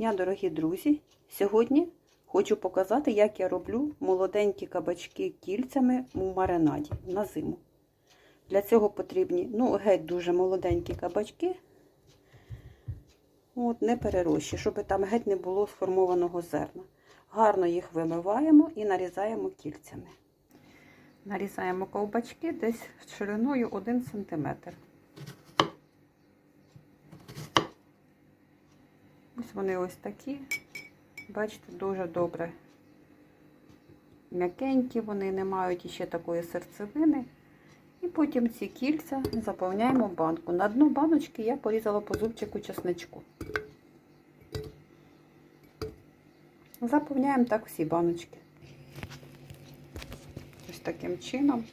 дня, дорогі друзі! Сьогодні хочу показати, як я роблю молоденькі кабачки кільцями у маринаді на зиму. Для цього потрібні ну, геть дуже молоденькі кабачки, От, не перерощі, щоб там геть не було сформованого зерна. Гарно їх вимиваємо і нарізаємо кільцями. Нарізаємо ковбачки десь шириною 1 см. Ось вони ось такі. Бачите, дуже добре. М'якенькі, вони не мають іще такої серцевини. І потім ці кільця заповняємо банку. На дно баночки я порізала по зубчику чесничку. Заповняємо так всі баночки. Ось таким чином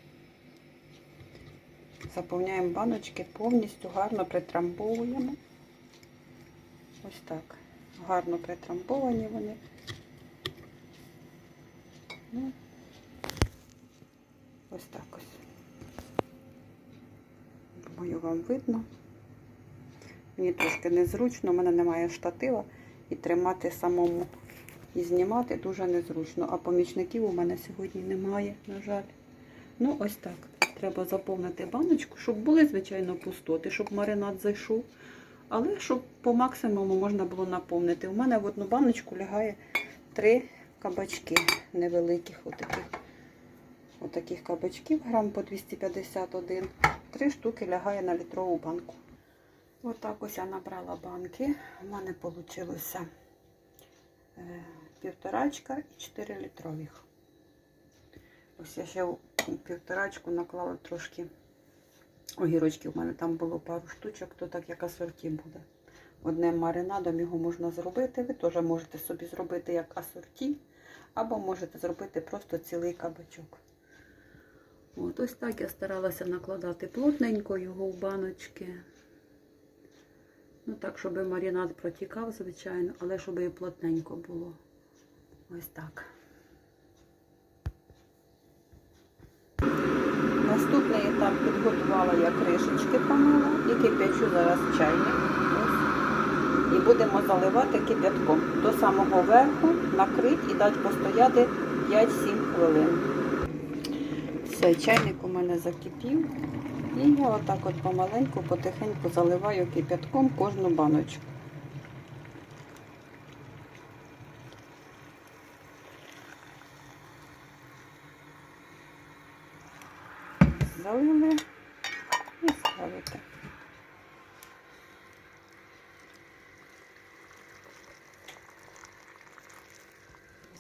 заповняємо баночки повністю, гарно притрамбовуємо. Ось так. Гарно притрамбовані вони. Ну, ось так ось. Думаю, вам видно. Мені трошки незручно, у мене немає штатива і тримати самому і знімати дуже незручно. А помічників у мене сьогодні немає, на жаль. Ну, ось так. Треба заповнити баночку, щоб були, звичайно, пустоти, щоб маринад зайшов. Але щоб по максимуму можна було наповнити. У мене в одну баночку лягає три кабачки невеликих, отаких, отаких кабачків, грам по 251. Три штуки лягає на літрову банку. Отак ось я набрала банки. У мене вийшло півторачка і 4 літрових. Ось я ще півторачку наклала трошки огірочків. У мене там було пару штучок, то так як асорті буде. Одним маринадом його можна зробити. Ви теж можете собі зробити як асорті, або можете зробити просто цілий кабачок. От ось так я старалася накладати плотненько його в баночки. Ну так, щоб маринад протікав, звичайно, але щоб і плотненько було. Ось так. Етап підготувала я кришечки помила і кип'ячу зараз чайник. І будемо заливати кип'ятком. До самого верху накрити і дати постояти 5-7 хвилин. Все, чайник у мене закипів. І я отак от помаленьку, потихеньку заливаю кип'ятком кожну баночку. Залили і ставите.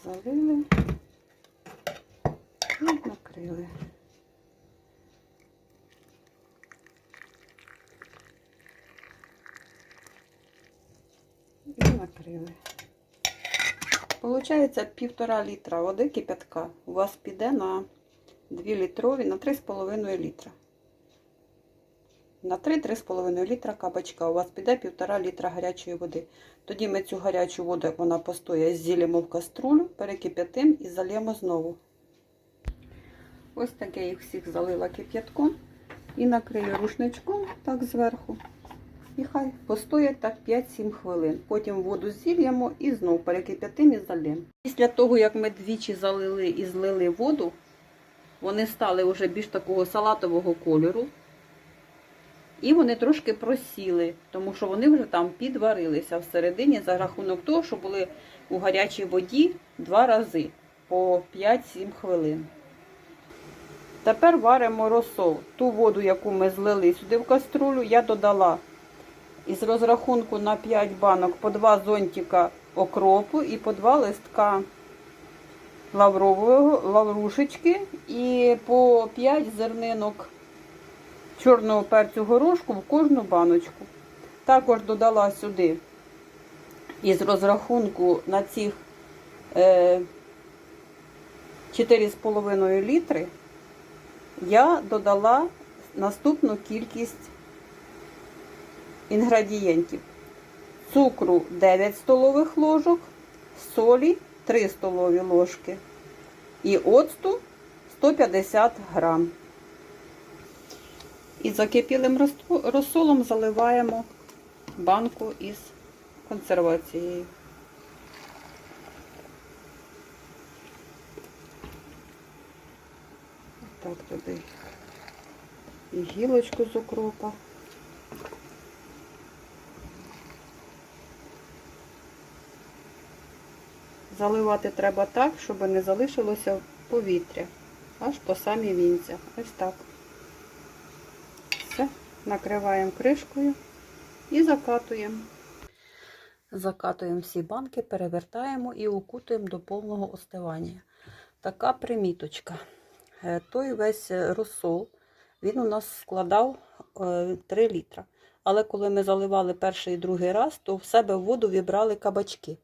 Залили і накрили. І накрили. Получається півтора літра води кипятка у вас піде на 2 літрові, на 3,5 літра. На 3-3,5 літра кабачка у вас піде 1,5 літра гарячої води. Тоді ми цю гарячу воду, як вона постоє, зілємо в каструлю, перекип'ятимо і зальємо знову. Ось таке їх всіх залила кип'ятком і накрию рушничком так зверху. І хай постоять так 5-7 хвилин. Потім воду зільємо і знову перекип'ятимо і залємо. Після того, як ми двічі залили і злили воду, вони стали вже більш такого салатового кольору. І вони трошки просіли, тому що вони вже там підварилися всередині за рахунок того, що були у гарячій воді два рази по 5-7 хвилин. Тепер варимо розсол. Ту воду, яку ми злили сюди в каструлю, я додала із розрахунку на 5 банок по 2 зонтика окропу і по 2 листка лаврового, лаврушечки і по 5 зернинок чорного перцю горошку в кожну баночку. Також додала сюди із розрахунку на цих е, 4,5 літри я додала наступну кількість інгредієнтів. Цукру 9 столових ложок, солі 3 столові ложки. І оцту 150 грам. І закипілим розсолом заливаємо банку із консервацією. Так, туди і гілочку з укропа. Заливати треба так, щоб не залишилося повітря. Аж по самі вінця. Ось так. Все, накриваємо кришкою і закатуємо. Закатуємо всі банки, перевертаємо і укутуємо до повного остивання. Така приміточка. Е, Той весь розсол, він у нас складав е, 3 літра. Але коли ми заливали перший і другий раз, то в себе в воду вібрали кабачки.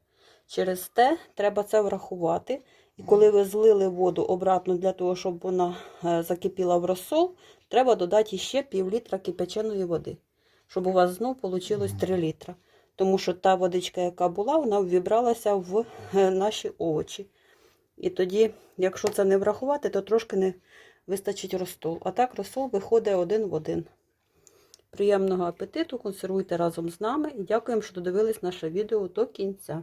Через те треба це врахувати. І коли ви злили воду обратно для того, щоб вона е, закипіла в розсол, треба додати ще пів літра кипяченої води, щоб у вас знов вийшло 3 літра. Тому що та водичка, яка була, вона ввібралася в е, наші овочі. І тоді, якщо це не врахувати, то трошки не вистачить розсол. А так розсол виходить один в один. Приємного апетиту, консервуйте разом з нами і дякуємо, що додивились наше відео до кінця.